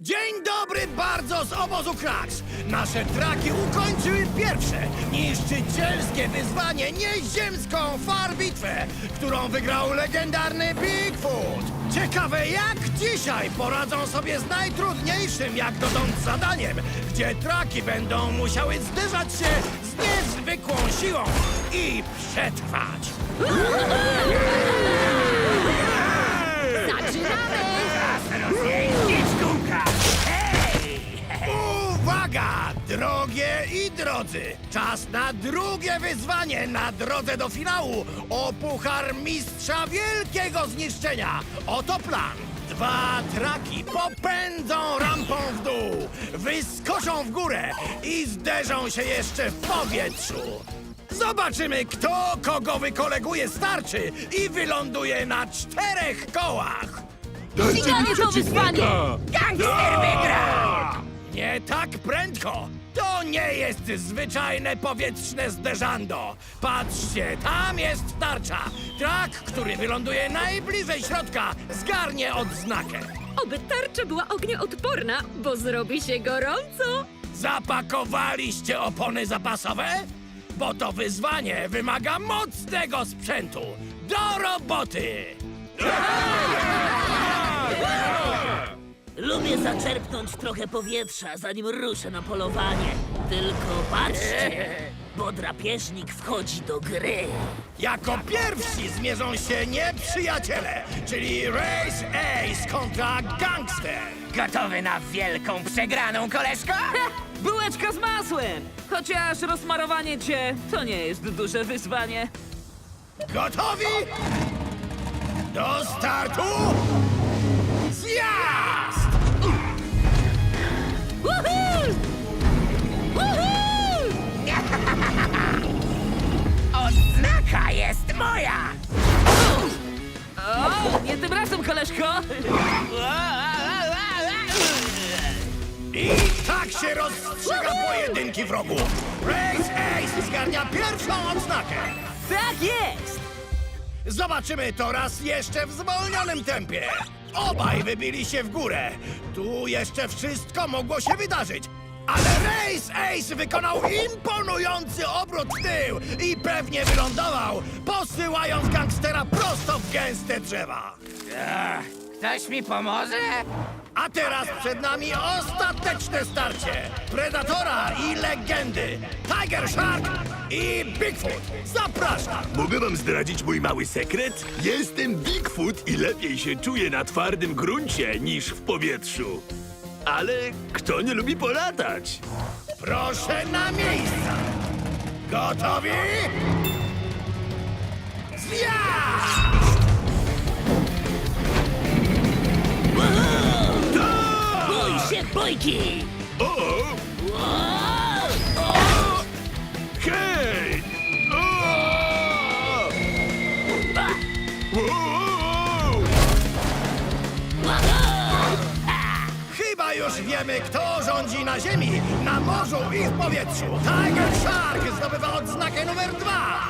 Dzień dobry bardzo z obozu Kraks! Nasze traki ukończyły pierwsze, niszczycielskie wyzwanie nieziemską farbitwę, którą wygrał legendarny Bigfoot! Ciekawe jak dzisiaj poradzą sobie z najtrudniejszym jak dotąd zadaniem, gdzie traki będą musiały zderzać się z niezwykłą siłą i przetrwać! Zaczynamy! Drogie i drodzy! Czas na drugie wyzwanie na drodze do finału o Puchar Mistrza Wielkiego Zniszczenia. Oto plan. Dwa traki popędzą rampą w dół, wyskoczą w górę i zderzą się jeszcze w powietrzu. Zobaczymy, kto kogo wykoleguje starczy i wyląduje na czterech kołach. Finalnie to wyzwanie! Gangster wygra! Nie tak prędko! To nie jest zwyczajne powietrzne zderzando. Patrzcie, tam jest tarcza. Trak, który wyląduje najbliżej środka, zgarnie odznakę. Oby tarcza była ognioodporna, bo zrobi się gorąco. Zapakowaliście opony zapasowe? Bo to wyzwanie wymaga mocnego sprzętu. Do roboty! Lubię zaczerpnąć trochę powietrza, zanim ruszę na polowanie. Tylko patrzcie, bo drapieżnik wchodzi do gry. Jako pierwsi zmierzą się nieprzyjaciele, czyli Race Ace kontra Gangster. Gotowy na wielką przegraną, koleżko? Bułeczka z masłem! Chociaż rozmarowanie cię to nie jest duże wyzwanie. Gotowi? Do startu? Nie tym razem, koleżko! I tak się rozstrzyga pojedynki wrogów. Race Ace zgarnia pierwszą odznakę. Tak jest! Zobaczymy to raz jeszcze w zwolnionym tempie. Obaj wybili się w górę. Tu jeszcze wszystko mogło się wydarzyć. Ale Race Ace wykonał imponujący obrót w tył i pewnie wylądował, w gęste drzewa. Ktoś mi pomoże? A teraz przed nami ostateczne starcie Predatora i legendy Tiger Shark i Bigfoot Zapraszam! Mogę wam zdradzić mój mały sekret? Jestem Bigfoot i lepiej się czuję na twardym gruncie niż w powietrzu. Ale kto nie lubi polatać? Proszę na miejsca! Gotowi? Zjazd! Się bójki! O! Hej! O! O! Chyba już wiemy, kto rządzi na ziemi, na morzu i w powietrzu Tiger Shark zdobywa odznakę numer dwa